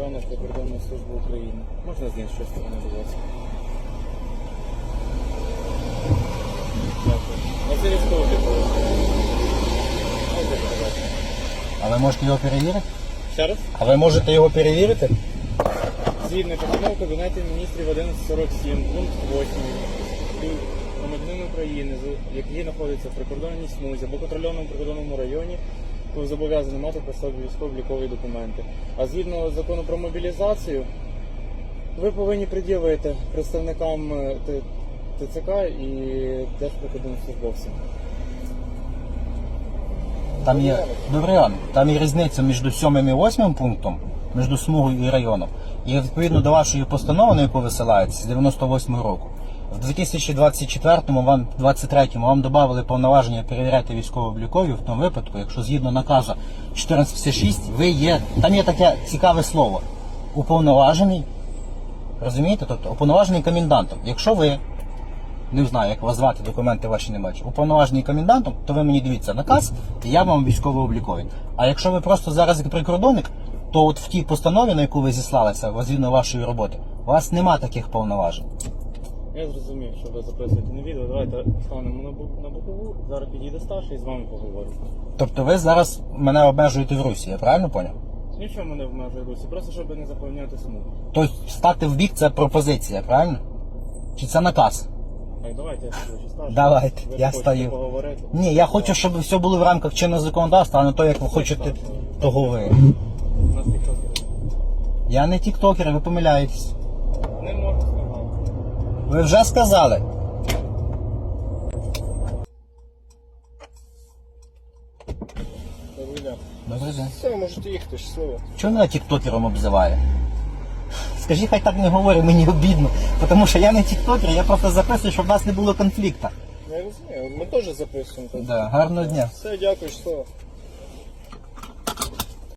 Державна прикордонна служба України. Можна зняти щось сторони, будь ласка. Дякую. На А ви можете його перевірити? Ще раз? А ви можете його перевірити? Згідно постанов Кабінету міністрів 1147, пункт 8, громадянин України, з- який знаходиться в прикордонній смузі або контрольованому прикордонному районі, зобов'язаний мати при собі військово-облікові документи. А згідно закону про мобілізацію, ви повинні пред'явити представникам е, ТЦК і Держприкордонслужбовцям. Там є добрий ранок. Там є різниця між сьомим і восьмим пунктом, між смугою і районом. І відповідно до вашої постанови, на яку висилається, з 98 року. В 2024-му, вам 23-му вам додали повноваження перевіряти військово-облікові в тому випадку, якщо згідно наказу 1456, ви є. Там є таке цікаве слово. Уповноважений. Розумієте? Тобто уповноважений комендантом. Якщо ви не знаю, як вас звати, документи ваші не бачу. Уповноважений комендантом, то ви мені дивіться наказ, і я вам військово обліковий. А якщо ви просто зараз прикордонник, то от в тій постанові, на яку ви зіслалися, згідно вашої роботи, у вас нема таких повноважень. Я зрозумів, що ви записуєте на відео. Давайте станемо на, бу- на бокову. Зараз підійде старший і з вами поговорю. Тобто ви зараз мене обмежуєте в Русі, я правильно поняв? Нічого мене обмежує Русі, просто щоб не заповняти смугу. Тобто стати в бік це пропозиція, правильно? Чи це наказ? Так, давайте я скажу, чи старший. Давайте, ви я хочете стою. поговорити. Ні, я хочу, щоб все було в рамках чинного законодавства, а не то, як ви хочете, того ви. У нас тіктокери. Я не тіктокер, ви помиляєтесь. Ви вже сказали. Добрий день. Добрий день. Все, можете їхати, щасливо. Чого мене тіктокером обзиває? Скажи, хай так не говорить, мені обідно. Тому що я не тіктокер, я просто записую, щоб у нас не було конфлікту. Я розумію, ми теж записуємо. Да, гарного дня. Все, дякую, щасливо.